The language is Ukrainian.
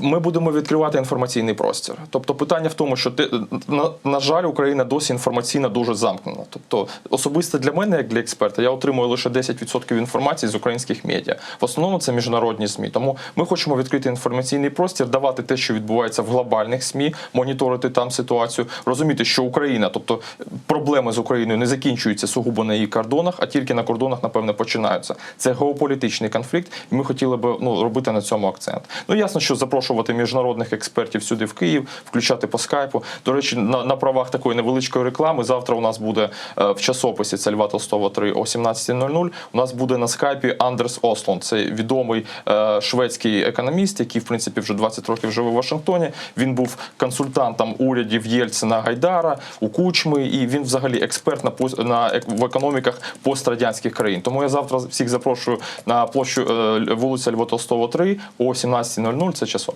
Ми будемо відкривати інформаційний простір. Тобто, питання в тому, що ти на, на жаль, Україна досі інформаційно дуже замкнена. Тобто, особисто для мене, як для експерта, я отримую лише 10% інформації з українських медіа. В основному це міжнародні змі. Тому ми хочемо відкрити інформаційний простір, давати те, що відбувається в глобальних змі, моніторити там ситуацію, розуміти, що Україна, тобто проблеми з Україною не закінчуються сугубо на її кордонах, а тільки на кордонах, напевне, починаються. Це геополітичний конфлікт, і ми хотіли би ну робити на цьому акцент. Ну ясно, що запрошувати міжнародних експертів сюди в Київ, включати по скайпу. До речі, на, на правах такої невеличкої реклами. Завтра у нас буде е, в часописі це Льва Толстого 3 о 17.00. У нас буде на скайпі Андерс Ослон. Це відомий е, шведський економіст, який в принципі вже 20 років живе в Вашингтоні. Він був консультантом урядів Єльцина Гайдара у Кучми, і він взагалі експерт на на в економіках пострадянських країн. Тому я завтра всіх запрошую на площу е, вулиця Льва Толстого 3 о 17.00. Це часопис.